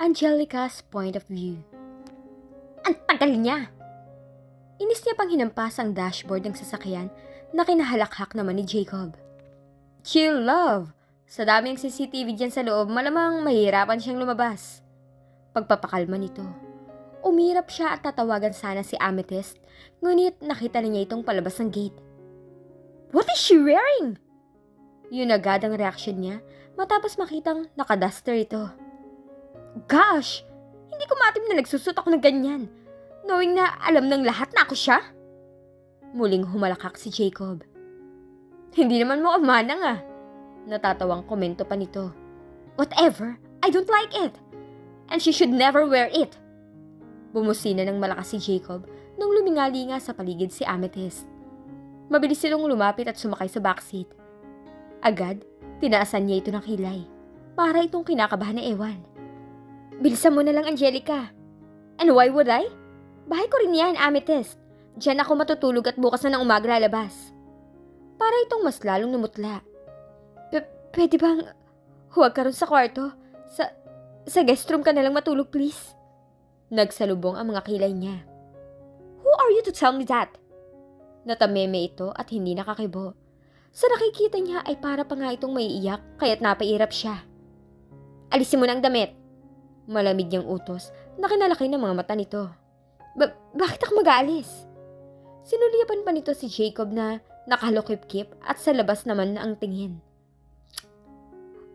Angelica's point of view. Ang tagal niya! Inis niya pang hinampas ang dashboard ng sasakyan na kinahalakhak naman ni Jacob. Chill, love! Sa daming CCTV dyan sa loob, malamang mahirapan siyang lumabas. Pagpapakalma nito. Umirap siya at tatawagan sana si Amethyst, ngunit nakita na niya itong palabas ng gate. What is she wearing? Yun agad ang reaksyon niya matapos makitang nakaduster ito. Gosh! Hindi ko matim na nagsusot ako ng ganyan. Knowing na alam ng lahat na ako siya. Muling humalakak si Jacob. Hindi naman mo amanang ah. Natatawang komento pa nito. Whatever, I don't like it. And she should never wear it. Bumusina ng malakas si Jacob nung lumingali nga sa paligid si Amethyst. Mabilis silong lumapit at sumakay sa backseat. Agad, tinaasan niya ito ng kilay. Para itong kinakabahan na ewan. Bilisan mo na lang, Angelica. And why would I? Bahay ko rin yan, Amethyst. Diyan ako matutulog at bukas na ng umaga lalabas. Para itong mas lalong namutla. P- pwede bang huwag ka ron sa kwarto? Sa, sa guest room ka na lang matulog, please? Nagsalubong ang mga kilay niya. Who are you to tell me that? Natameme ito at hindi nakakibo. Sa nakikita niya ay para pa nga itong maiiyak kaya't napairap siya. Alisin mo ang damit. Malamig niyang utos na kinalaki ng mga mata nito. Ba- bakit ako mag-aalis? Sinulipan pa nito si Jacob na nakalukip-kip at sa labas naman na ang tingin.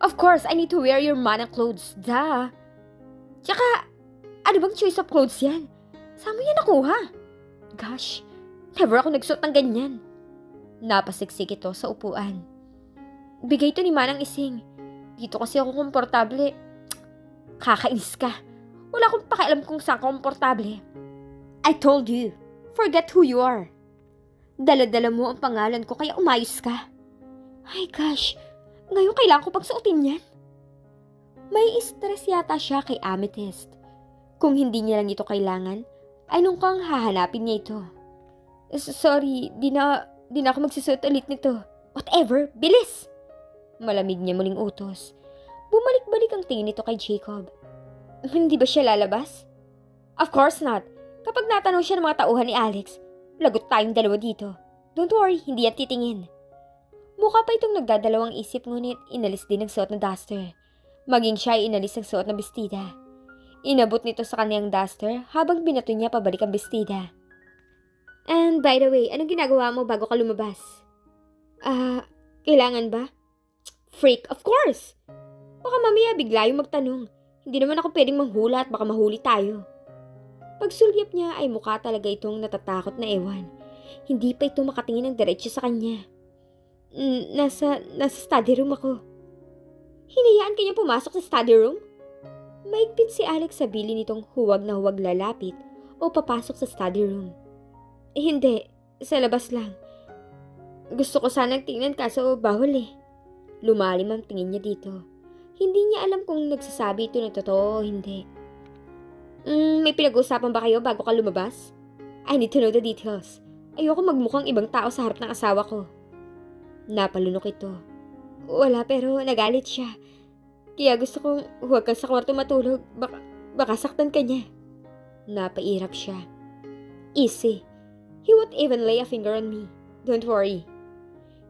Of course, I need to wear your manang clothes. Duh. Tsaka, ano bang choice of clothes yan? Saan mo yan nakuha? Gosh, never ako nagsuot ng ganyan. Napasiksik ito sa upuan. Bigay ito ni Manang Ising. Dito kasi ako komportable. Kakainis ka. Wala akong pakialam kung saan komportable. I told you, forget who you are. Daladala mo ang pangalan ko kaya umayos ka. Ay gosh, ngayon kailangan ko pagsuotin yan. May stress yata siya kay Amethyst. Kung hindi niya lang ito kailangan, ay nung kang hahanapin niya ito. Sorry, di na, di na ako magsusuot ulit nito. Whatever, bilis! Malamig niya muling utos. Bumalik-balik ang tingin nito kay Jacob. Hindi ba siya lalabas? Of course not. Kapag natanong siya ng mga tauhan ni Alex, lagot tayong dalawa dito. Don't worry, hindi yan titingin. Mukha pa itong nagdadalawang isip ngunit inalis din ng suot na duster. Maging siya ay inalis ng suot na bestida. Inabot nito sa kanyang duster habang binato niya pabalik ang bestida. And by the way, anong ginagawa mo bago ka lumabas? Ah, kailangan ba? Freak, of course! Baka mamaya bigla yung magtanong. Hindi naman ako pwedeng manghula at baka mahuli tayo. Pagsulyap niya ay mukha talaga itong natatakot na ewan. Hindi pa ito makatingin ng diretsyo sa kanya. "Mm, Nasa, nasa study room ako. Hinayaan kanya pumasok sa study room? Maigpit si Alex sa bili nitong huwag na huwag lalapit o papasok sa study room. Eh, hindi, sa labas lang. Gusto ko sanang tingnan kaso bawal eh. Lumalim ang tingin niya dito. Hindi niya alam kung nagsasabi ito na totoo o hindi. Mm, may pinag-uusapan ba kayo bago ka lumabas? I need to know the details. Ayoko magmukhang ibang tao sa harap ng asawa ko. Napalunok ito. Wala pero nagalit siya. Kaya gusto kong huwag ka sa kwarto matulog. Baka, baka saktan ka niya. Napairap siya. Easy. He won't even lay a finger on me. Don't worry.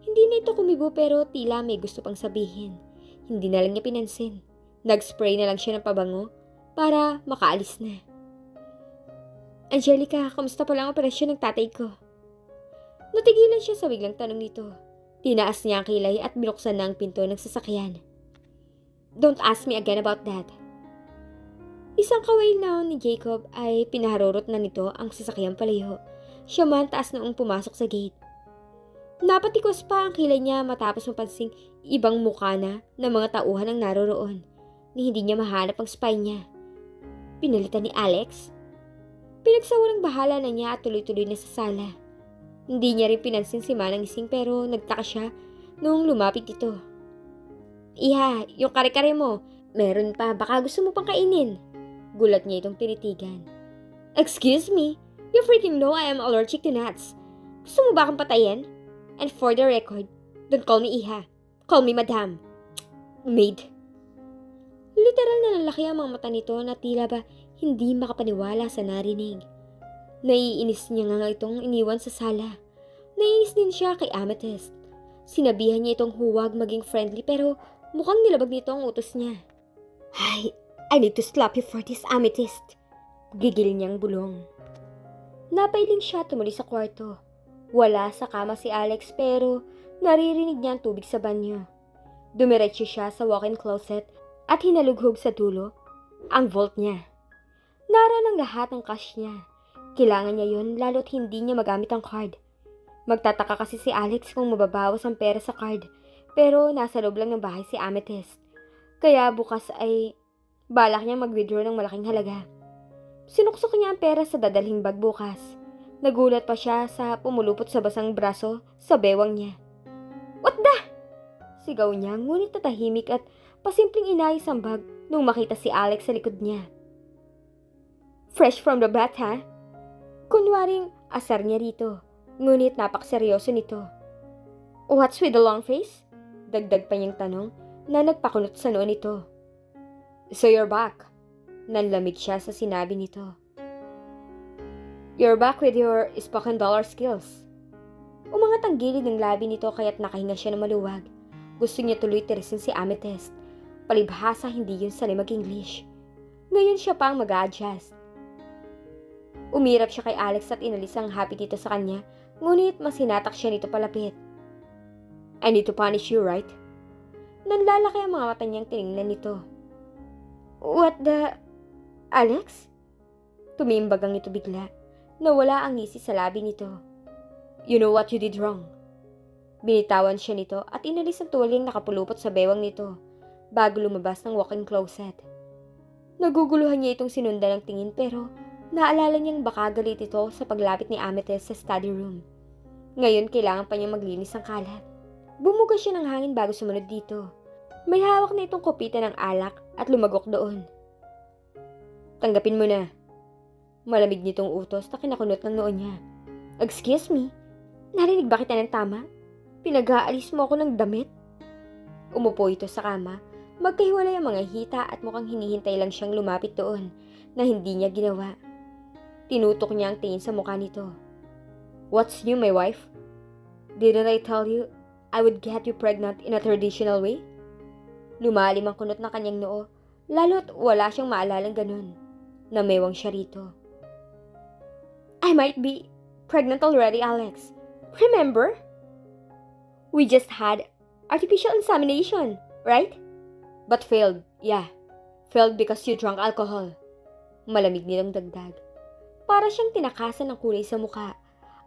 Hindi na ito kumibo pero tila may gusto pang sabihin. Hindi na lang niya pinansin. Nag-spray na lang siya ng pabango para makaalis na. Angelica, kamusta pala ang operasyon ng tatay ko? Natigilan siya sa biglang tanong nito. Tinaas niya ang kilay at binuksan na ang pinto ng sasakyan. Don't ask me again about that. Isang kaway na ni Jacob ay pinaharurot na nito ang sasakyang palayo. Siya man taas noong pumasok sa gate. Napatikos pa ang kilay niya matapos mapansing ibang mukha na ng mga tauhan ang naroroon ni hindi niya mahanap ang spy niya. Pinalitan ni Alex? Pinagsawalang bahala na niya at tuloy-tuloy na sa sala. Hindi niya rin pinansin si Manang Ising pero nagtaka siya noong lumapit ito. Iha, yung kare-kare mo, meron pa, baka gusto mo pang kainin. Gulat niya itong tinitigan. Excuse me, you freaking know I am allergic to nuts. Gusto mo ba akong patayin? And for the record, don't call me Iha. Call me Madam. Maid. Literal na nalaki ang mga mata nito na tila ba hindi makapaniwala sa narinig. Naiinis niya nga itong iniwan sa sala. Naiinis din siya kay Amethyst. Sinabihan niya itong huwag maging friendly pero mukhang nilabag nito ang utos niya. Ay, I need to slap you for this, Amethyst. Gigil niyang bulong. Napailing siya tumuli sa kwarto. Wala sa kama si Alex pero naririnig niya ang tubig sa banyo. Dumiretso siya sa walk-in closet at hinalughog sa dulo ang vault niya. Naroon ang lahat ng cash niya. Kailangan niya yun lalo't hindi niya magamit ang card. Magtataka kasi si Alex kung mababawas ang pera sa card pero nasa loob lang ng bahay si Amethyst. Kaya bukas ay balak niya mag-withdraw ng malaking halaga. Sinuksok niya ang pera sa dadalhing bag bukas. Nagulat pa siya sa pumulupot sa basang braso sa bewang niya. What the? Sigaw niya ngunit natahimik at pasimpleng inayos ang bag nung makita si Alex sa likod niya. Fresh from the bath, ha? Kunwaring asar niya rito, ngunit napakseryoso nito. What's with the long face? Dagdag pa niyang tanong na nagpakunot sa noo nito. So you're back. Nanlamig siya sa sinabi nito. You're back with your spoken dollar skills. Umangat ang gilid ng labi nito kaya't nakahinga siya ng maluwag. Gusto niya tuloy tirisin si Amethyst. Palibhasa hindi yun sanay mag-English. Ngayon siya pa ang mag-adjust. Umirap siya kay Alex at inalis ang happy dito sa kanya, ngunit mas hinatak siya nito palapit. I need to punish you, right? Nanlalaki ang mga mata niyang tinignan nito. What the... Alex? Tumimbag ang ito bigla. Nawala ang ngisi sa labi nito. You know what you did wrong. Binitawan siya nito at inalis ang tuwalyang nakapulupot sa bewang nito bago lumabas ng walk-in closet. Naguguluhan niya itong sinundan ng tingin pero naalala niyang baka galit ito sa paglapit ni Amethyst sa study room. Ngayon kailangan pa niyang maglinis ng kalat. Bumuga siya ng hangin bago sumunod dito. May hawak na itong kopita ng alak at lumagok doon. Tanggapin mo na. Malamig nitong utos na kinakunot ng noo niya. Excuse me, narinig ba kita ng tama? Pinag-aalis mo ako ng damit? Umupo ito sa kama, magkahiwalay ang mga hita at mukhang hinihintay lang siyang lumapit doon na hindi niya ginawa. Tinutok niya ang tingin sa mukha nito. What's new, my wife? Didn't I tell you I would get you pregnant in a traditional way? Lumalim ang kunot ng kanyang noo, lalo't wala siyang maalalang ganun. Namewang siya rito. I might be pregnant already, Alex. Remember? We just had artificial insemination, right? But failed, yeah. Failed because you drank alcohol. Malamig nilang dagdag. Para siyang tinakasan ng kulay sa mukha.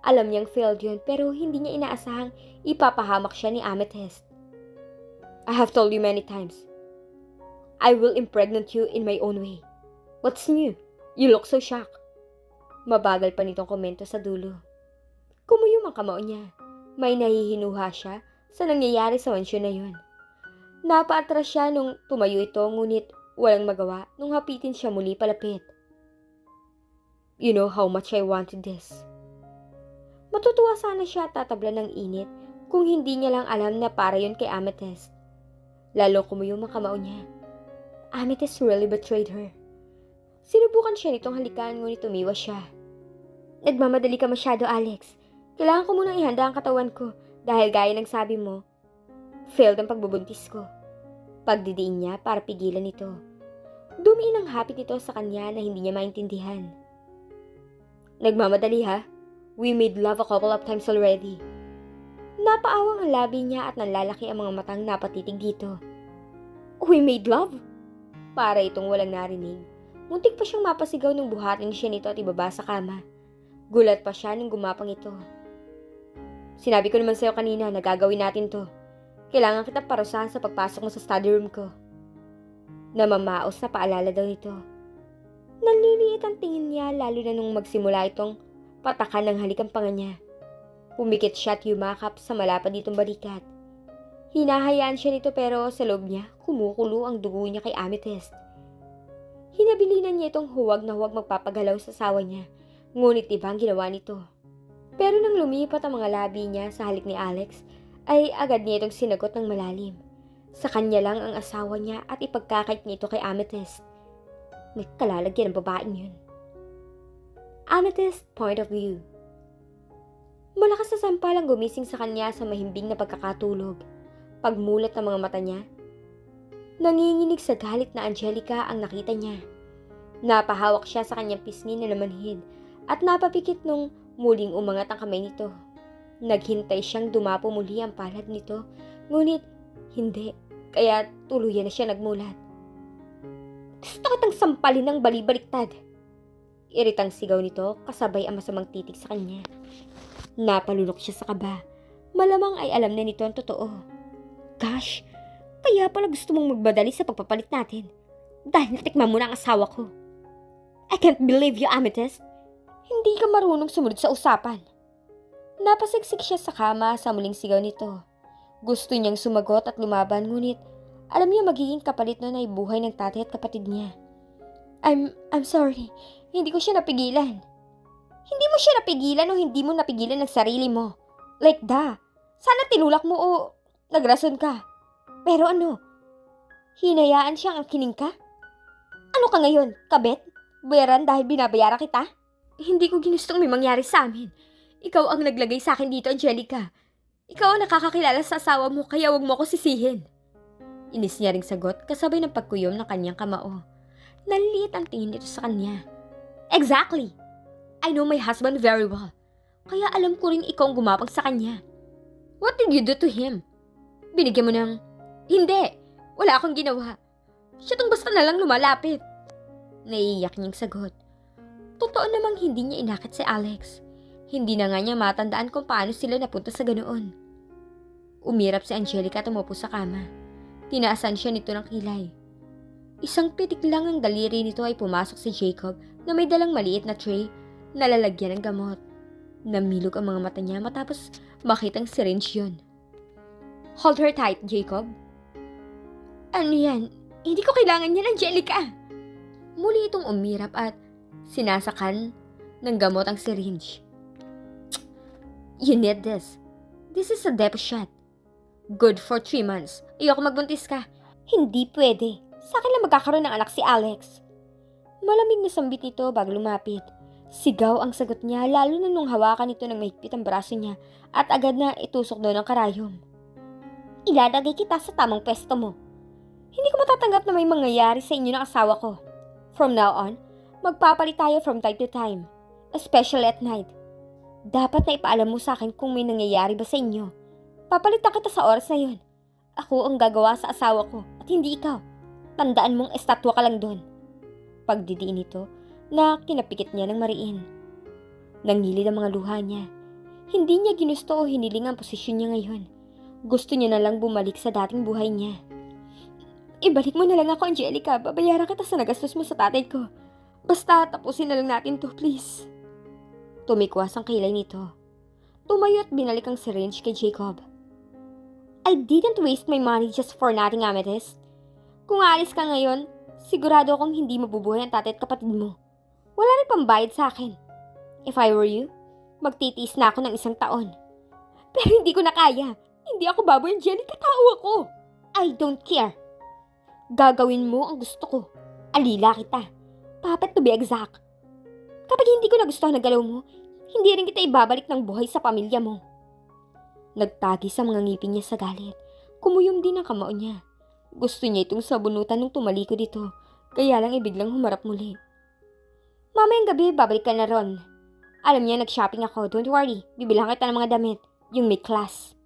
Alam niyang failed yun pero hindi niya inaasahang ipapahamak siya ni Amethyst. I have told you many times. I will impregnate you in my own way. What's new? You look so shocked. Mabagal pa nitong komento sa dulo. Kumuyom ang kamao niya. May nahihinuha siya sa nangyayari sa mansyon na yun. Napaatras siya nung tumayo ito ngunit walang magawa nung hapitin siya muli palapit. You know how much I wanted this. Matutuwa sana siya at tatabla ng init kung hindi niya lang alam na para yun kay Amethyst. Lalo kumuyom ang kamao niya. Amethyst really betrayed her. Sinubukan siya nitong halikan ngunit tumiwas siya. Nagmamadali ka masyado, Alex. Kailangan ko munang ihanda ang katawan ko dahil gaya ng sabi mo, failed ang pagbubuntis ko. Pagdidiin niya para pigilan ito. Dumiin ang hapit nito sa kanya na hindi niya maintindihan. Nagmamadali ha? We made love a couple of times already. Napaawang ang labi niya at nanlalaki ang mga matang napatitig dito. We made love? Para itong walang narinig. Muntik pa siyang mapasigaw nung buhatin siya nito at ibaba sa kama. Gulat pa siya nung gumapang ito. Sinabi ko naman sa'yo kanina na gagawin natin to. Kailangan kita parusahan sa pagpasok mo sa study room ko. Namamaos na paalala daw nito. Nanliliit ang tingin niya lalo na nung magsimula itong patakan ng halikang panga niya. Pumikit siya at yumakap sa malapad nitong balikat. Hinahayaan siya nito pero sa loob niya, kumukulo ang dugo niya kay Amethyst. Hinabilinan niya itong huwag na huwag magpapagalaw sa sawa niya, ngunit ibang ginawa nito. Pero nang lumipat ang mga labi niya sa halik ni Alex, ay agad niya itong sinagot ng malalim. Sa kanya lang ang asawa niya at ipagkakait niya ito kay Amethyst. May kalalagyan ng babaeng yun. Amethyst point of view. Malakas na sampalang gumising sa kanya sa mahimbing na pagkakatulog. Pagmulat ng mga mata niya, nanginginig sa galit na Angelica ang nakita niya. Napahawak siya sa kanyang pisngi na namanhid at napapikit nung muling umangat ang kamay nito. Naghintay siyang dumapo muli ang palad nito, ngunit hindi, kaya tuluyan na siya nagmulat. Gusto kitang sampalin ng balibaliktad. Iritang sigaw nito kasabay ang masamang titig sa kanya. Napalunok siya sa kaba. Malamang ay alam na nito ang totoo. Gosh, kaya pala gusto mong magbadali sa pagpapalit natin. Dahil natikman mo na ang asawa ko. I can't believe you, Amethyst. Hindi ka marunong sumunod sa usapan. Napasiksik siya sa kama sa muling sigaw nito. Gusto niyang sumagot at lumaban ngunit alam niya magiging kapalit nun ay buhay ng tatay at kapatid niya. I'm, I'm sorry. Hindi ko siya napigilan. Hindi mo siya napigilan o hindi mo napigilan ng sarili mo. Like da. Sana tinulak mo o nagrason ka. Pero ano? Hinayaan siyang ang ka? Ano ka ngayon? Kabet? Bayaran dahil binabayaran kita? Hindi ko ginustong may mangyari sa amin. Ikaw ang naglagay sa akin dito, Angelica. Ikaw ang nakakakilala sa asawa mo kaya wag mo ako sisihin. Inis niya ring sagot kasabay ng pagkuyom ng kanyang kamao. Naliit ang tingin nito sa kanya. Exactly. I know my husband very well. Kaya alam ko rin ikaw ang gumapang sa kanya. What did you do to him? Binigyan mo ng... Hindi! Wala akong ginawa. Siya tong basta na lang lumalapit. Naiiyak niyang sagot. Totoo namang hindi niya inakit si Alex. Hindi na nga niya matandaan kung paano sila napunta sa ganoon. Umirap si Angelica at umupo sa kama. Tinaasan siya nito ng kilay. Isang pitik lang ang daliri nito ay pumasok si Jacob na may dalang maliit na tray na lalagyan ng gamot. Namilog ang mga mata niya matapos makitang syringe yun. Hold her tight, Jacob. Ano yan? Hindi ko kailangan yan, Angelica. Muli itong umirap at sinasakan ng gamot ang syringe. You need this. This is a depot shot. Good for three months. Ayoko magbuntis ka. Hindi pwede. Sa akin lang magkakaroon ng anak si Alex. Malamig na sambit nito bago lumapit. Sigaw ang sagot niya lalo na nung hawakan nito ng mahigpit ang braso niya at agad na itusok doon ang karayom. Ilalagay kita sa tamang pwesto mo. Hindi ko matatanggap na may mangyayari sa inyo ng asawa ko. From now on, magpapalit tayo from time to time. Especially at night. Dapat na ipaalam mo sa akin kung may nangyayari ba sa inyo. Papalitan kita sa oras na yun. Ako ang gagawa sa asawa ko at hindi ikaw. Tandaan mong estatwa ka lang doon. Pagdidiin nito na kinapikit niya ng mariin. Nangilid ang mga luha niya. Hindi niya ginusto o hiniling ang posisyon niya ngayon. Gusto niya na lang bumalik sa dating buhay niya. Ibalik mo na lang ako, Angelica. Babayaran kita sa nagastos mo sa tatay ko. Basta tapusin na lang natin to, please. Tumikwas ang kilay nito. Tumayo at binalik ang syringe kay Jacob. I didn't waste my money just for nothing, Amethyst. Kung aalis ka ngayon, sigurado akong hindi mabubuhay ang tatay at kapatid mo. Wala rin pambayad sa akin. If I were you, magtitiis na ako ng isang taon. Pero hindi ko na kaya. Hindi ako baboy, Angelica. Tao ako. I don't care. Gagawin mo ang gusto ko. Alila kita. Puppet to be exact. Kapag hindi ko nagustuhan na galaw mo, hindi rin kita ibabalik ng buhay sa pamilya mo. Nagtagi sa mga ngipin niya sa galit. Kumuyom din ang kamao niya. Gusto niya itong sabunutan nung tumalikod dito, kaya lang ibiglang humarap muli. Mamayang gabi, babalik ka na ron. Alam niya, nag-shopping ako. Don't worry, bibilang kita ng mga damit. Yung may class.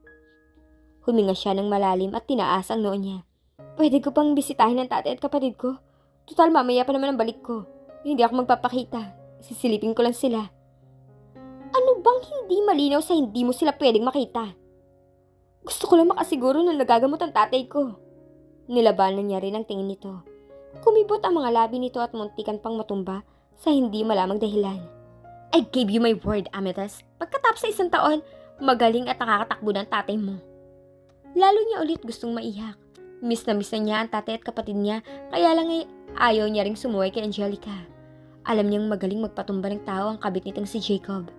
Huminga siya ng malalim at tinaas ang noo niya. Pwede ko pang bisitahin ang tatay at kapatid ko. Total, mamaya pa naman ang balik ko. Hindi ako magpapakita. Sisilipin ko lang sila. Ano bang hindi malinaw sa hindi mo sila pwedeng makita? Gusto ko lang makasiguro na nagagamot ang tatay ko. Nilabanan niya rin ang tingin nito. Kumibot ang mga labi nito at muntikan pang matumba sa hindi malamang dahilan. I gave you my word, Amethyst. Pagkatapos sa isang taon, magaling at nakakatakbo ng tatay mo. Lalo niya ulit gustong maiyak. Miss na miss na niya ang tatay at kapatid niya, kaya lang ay ayaw niya ring sumuway kay Angelica. Alam niyang magaling magpatumba ng tao ang kabit nitong si Jacob.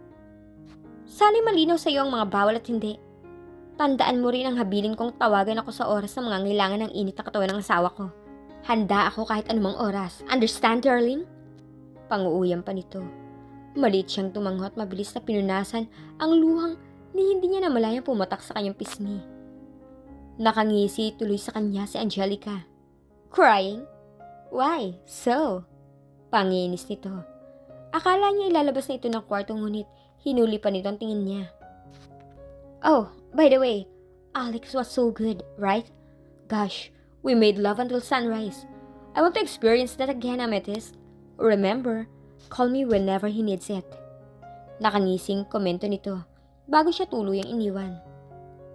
Sana'y malinaw sa iyo ang mga bawal at hindi. Tandaan mo rin ang habilin kong tawagan ako sa oras ng mga ngailangan ng init na katawan ng asawa ko. Handa ako kahit anumang oras. Understand, darling? Panguuyam pa nito. Maliit siyang tumango at mabilis na pinunasan ang luhang ni hindi niya namalayang pumatak sa kanyang pisngi. Nakangisi tuloy sa kanya si Angelica. Crying? Why? So? Panginis nito. Akala niya ilalabas na ito ng kwarto ngunit hinuli pa nito ang tingin niya. Oh, by the way, Alex was so good, right? Gosh, we made love until sunrise. I want to experience that again, Amethyst. Remember, call me whenever he needs it. Nakangising komento nito bago siya tuluyang iniwan.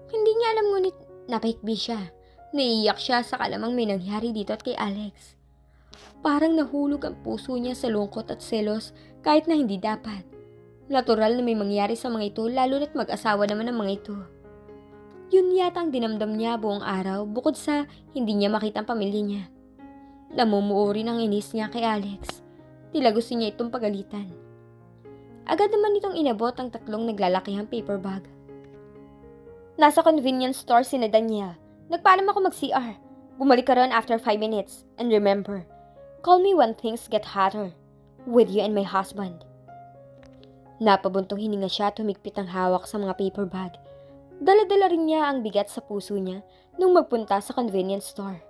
Hindi niya alam ngunit napahikbi siya. Naiiyak siya sa kalamang may nangyari dito at kay Alex. Parang nahulog ang puso niya sa lungkot at selos kahit na hindi dapat. Natural na may mangyari sa mga ito lalo na't mag-asawa naman ang mga ito. Yun yata ang dinamdam niya buong araw bukod sa hindi niya makita ang pamilya niya. Namumuo rin ang inis niya kay Alex. Tila gusto niya itong pagalitan. Agad naman itong inabot ang tatlong naglalakihang paper bag. Nasa convenience store si na. Nagpaalam ako mag-CR. Bumalik ka ron after 5 minutes. And remember, call me when things get hotter. With you and my husband. Napabuntong hininga siya at humigpit ang hawak sa mga paper bag. Dala-dala rin niya ang bigat sa puso niya nung magpunta sa convenience store.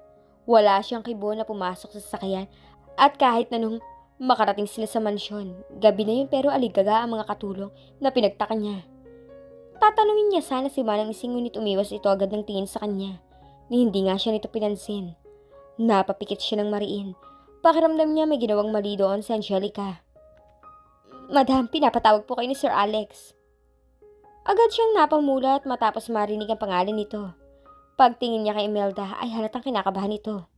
Wala siyang kibo na pumasok sa sasakyan at kahit na nung makarating sila sa mansyon, gabi na yun pero aligaga ang mga katulong na pinagtaka niya. Tatanungin niya sana si Manang Ising ngunit umiwas ito agad ng tingin sa kanya ni hindi nga siya nito pinansin. Napapikit siya ng mariin. Pakiramdam niya may ginawang mali doon si Angelica. Madam, pinapatawag po kayo ni Sir Alex. Agad siyang napamulat matapos marinig ang pangalan nito. Pagtingin niya kay Imelda ay halatang kinakabahan ito.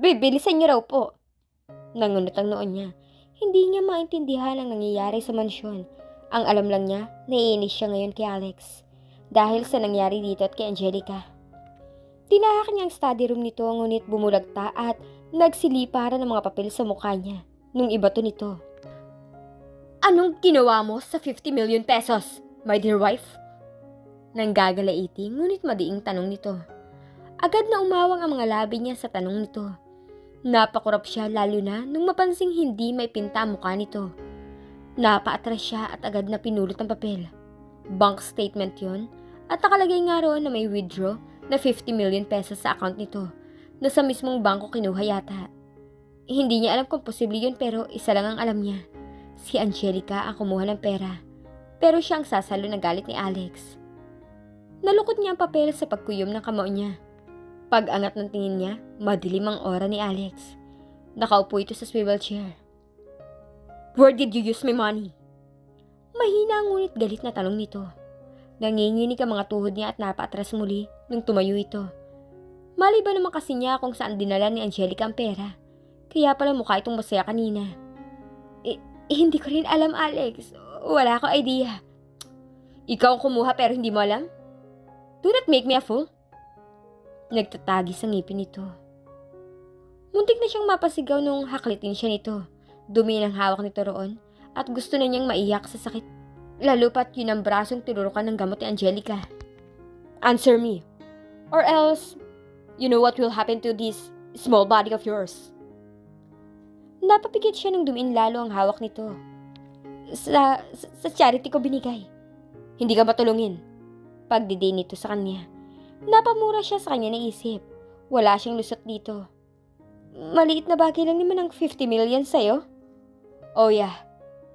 Bibilisan niyo raw po. Nangunot ang noon niya. Hindi niya maintindihan ang nangyayari sa mansyon. Ang alam lang niya, naiinis siya ngayon kay Alex. Dahil sa nangyari dito at kay Angelica. Tinahak niya ang study room nito ngunit bumulagta at nagsiliparan ng mga papel sa mukha niya nung ibato nito. Anong ginawa mo sa 50 million pesos, my dear wife? Nang gagalaiti, ngunit madiing tanong nito. Agad na umawang ang mga labi niya sa tanong nito. Napakurap siya lalo na nung mapansing hindi may pinta mukha nito. Napaatras siya at agad na pinulot ang papel. Bank statement yon at nakalagay nga roon na may withdraw na 50 million pesos sa account nito na sa mismong bangko kinuha yata. Hindi niya alam kung posible yun pero isa lang ang alam niya. Si Angelica ang kumuha ng pera. Pero siya ang sasalo na galit ni Alex. Nalukot niya ang papel sa pagkuyom ng kamao niya. Pag-angat ng tingin niya, madilim ang aura ni Alex. Nakaupo ito sa swivel chair. Where did you use my money? Mahina ngunit galit na tanong nito. Nanginginig ang mga tuhod niya at napaatras muli nung tumayo ito. Mali ba naman kasi niya kung saan dinala ni Angelica ang pera? Kaya pala mukha itong masaya kanina. Eh, eh, hindi ko rin alam, Alex. Wala akong idea. Ikaw ang kumuha pero hindi mo alam? Do not make me a fool. Nagtatagi sa ngipin nito. Muntik na siyang mapasigaw nung haklitin siya nito. Dumi ng hawak nito roon at gusto na niyang maiyak sa sakit. Lalo pat yun ang brasong tinurukan ng gamot ni Angelica. Answer me. Or else, you know what will happen to this small body of yours. Napapikit siya nang dumiin lalo ang hawak nito. Sa, sa, charity ko binigay. Hindi ka matulungin. Pagdidi nito sa kanya. Napamura siya sa kanya naisip. Wala siyang lusot dito. Maliit na bagay lang naman ang 50 million sa'yo. Oh yeah,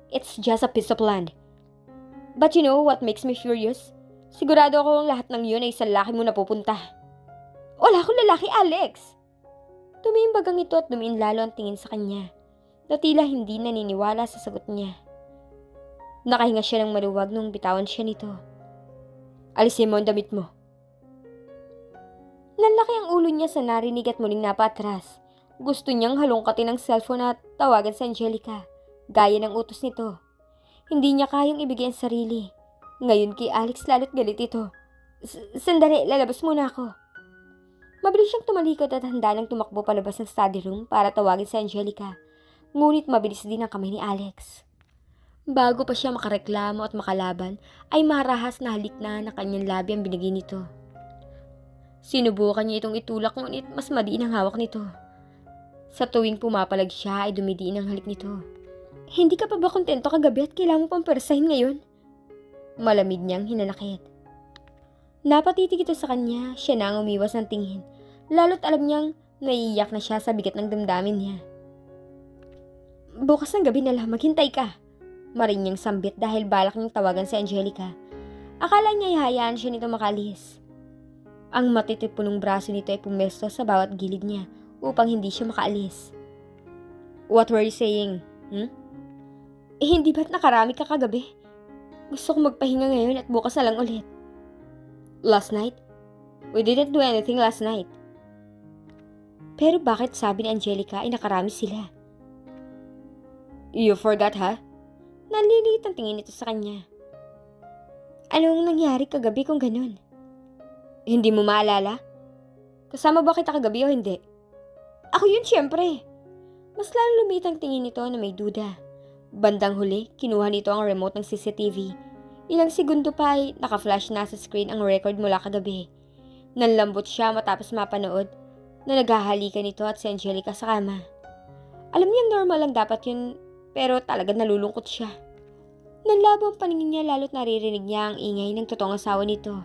it's just a piece of land. But you know what makes me furious? Sigurado ako ang lahat ng yun ay sa lalaki mo napupunta. Wala akong lalaki, Alex! Tumiimbag ang ito at dumiin lalo ang tingin sa kanya na tila hindi naniniwala sa sagot niya. Nakahinga siya ng maluwag nung bitawan siya nito. Alisin mo ang damit mo. Nanlaki ang ulo niya sa narinig at muling napatras. Gusto niyang halongkatin ang cellphone at tawagan sa Angelica, gaya ng utos nito. Hindi niya kayang ibigay ang sarili. Ngayon kay Alex lalo't galit ito. Sandali, lalabas muna ako. Mabilis siyang tumalikod at handa nang tumakbo palabas ng study room para tawagin si Angelica. Ngunit mabilis din ang kamay ni Alex. Bago pa siya makareklamo at makalaban, ay marahas na halik na na kanyang labi ang binigay nito. Sinubukan niya itong itulak ngunit mas madiin ang hawak nito. Sa tuwing pumapalag siya ay dumidiin ang halik nito. Hindi ka pa ba kontento kagabi at kailangan mo pang persahin ngayon? Malamig niyang hinanakit. Napatitig ito sa kanya, siya na ang umiwas ng tingin. Lalo't alam niyang naiiyak na siya sa bigat ng damdamin niya. Bukas ng gabi na lang, maghintay ka. Marin niyang sambit dahil balak niyang tawagan si Angelica. Akala niya ihayaan siya nito makalis. Ang matitipunong braso nito ay pumesto sa bawat gilid niya upang hindi siya makaalis. What were you saying? Hmm? Eh, hindi ba't nakarami ka kagabi? Gusto ko magpahinga ngayon at bukas na lang ulit. Last night? We didn't do anything last night. Pero bakit sabi ni Angelica ay nakarami sila? You forgot, ha? Nanlilit ang tingin nito sa kanya. Anong nangyari kagabi kung ganun? Hindi mo maalala? Kasama ba kita kagabi o hindi? Ako yun siyempre. Mas lalo lumit ang tingin nito na may duda. Bandang huli, kinuha nito ang remote ng CCTV. Ilang segundo pa ay naka-flash na sa screen ang record mula kagabi. Nanlambot siya matapos mapanood na naghahalikan nito at si Angelica sa kama. Alam niyang normal lang dapat yun pero talaga nalulungkot siya. Nanlabo ang paningin niya lalo't naririnig niya ang ingay ng totoong asawa nito.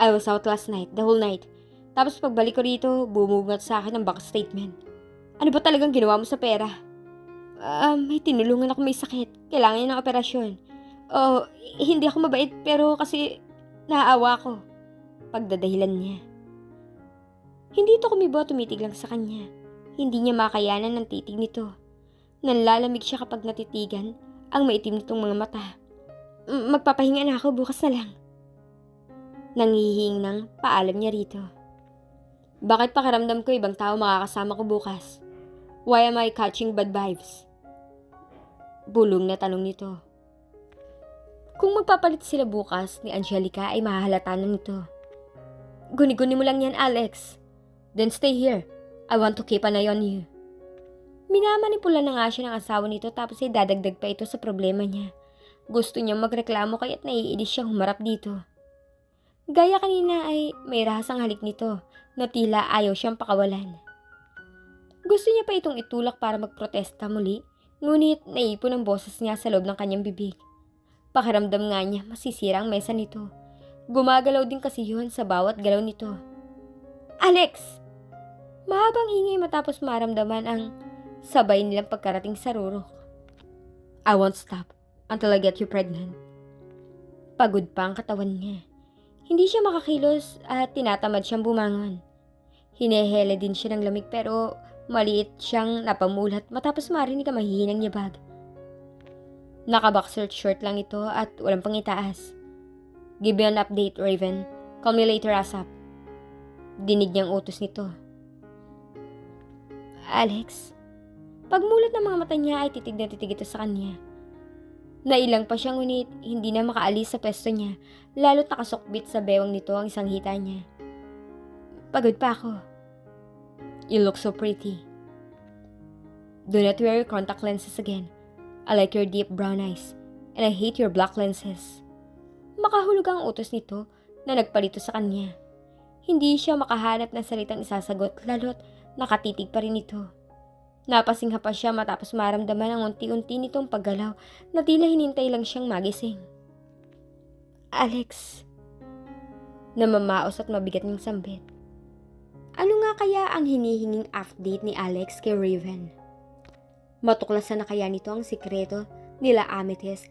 I was out last night, the whole night. Tapos pagbalik ko rito, bumugat sa akin ang bank statement. Ano ba talagang ginawa mo sa pera? Ah, may tinulungan ako may sakit. Kailangan niya ng operasyon. Oh, hindi ako mabait pero kasi naaawa ko. Pagdadahilan niya. Hindi ito kumibo tumitig lang sa kanya. Hindi niya makayanan ng titig nito. Nanlalamig siya kapag natitigan ang maitim nitong mga mata. Magpapahinga na ako bukas na lang. Nangihing ng paalam niya rito. Bakit pakiramdam ko ibang tao makakasama ko bukas? Why am I catching bad vibes? Bulong na tanong nito. Kung magpapalit sila bukas ni Angelica ay mahahalata na nito. Guni-guni mo lang yan, Alex. Then stay here. I want to keep an eye on you. Minamanipula na nga siya ng asawa nito tapos ay dadagdag pa ito sa problema niya. Gusto niyang magreklamo kaya't naiinis siyang humarap dito. Gaya kanina ay may rahasang halik nito na tila ayaw siyang pakawalan. Gusto niya pa itong itulak para magprotesta muli, ngunit naipon ang boses niya sa loob ng kanyang bibig. Pakiramdam nga niya masisira ang mesa nito. Gumagalaw din kasi yun sa bawat galaw nito. Alex! Mahabang ingay matapos maramdaman ang sabay nilang pagkarating sa rurok. I won't stop until I get you pregnant. Pagod pa ang katawan niya. Hindi siya makakilos at tinatamad siyang bumangon. Hinehele din siya ng lamig pero maliit siyang napamulat matapos marinig ang mahihinang yabag. Naka-boxer short lang ito at walang pangitaas. Give me an update, Raven. Call me later, ASAP. Dinig niyang utos nito. Alex, pagmulat ng mga mata niya ay titig na titig ito sa kanya. Nailang pa siya ngunit hindi na makaalis sa pwesto niya, lalo't nakasukbit sa bewang nito ang isang hita niya. Pagod pa ako. You look so pretty. Do not wear your contact lenses again. I like your deep brown eyes, and I hate your black lenses. Makahulog ang utos nito na nagpalito sa kanya. Hindi siya makahanap ng salitang isasagot lalo't nakatitig pa rin ito. Napasingha pa siya matapos maramdaman ang unti-unti nitong paggalaw na tila hinintay lang siyang magising. Alex. Namamaos at mabigat niyang sambit. Ano nga kaya ang hinihinging update ni Alex kay Raven? Matuklasan na kaya nito ang sikreto nila Amethyst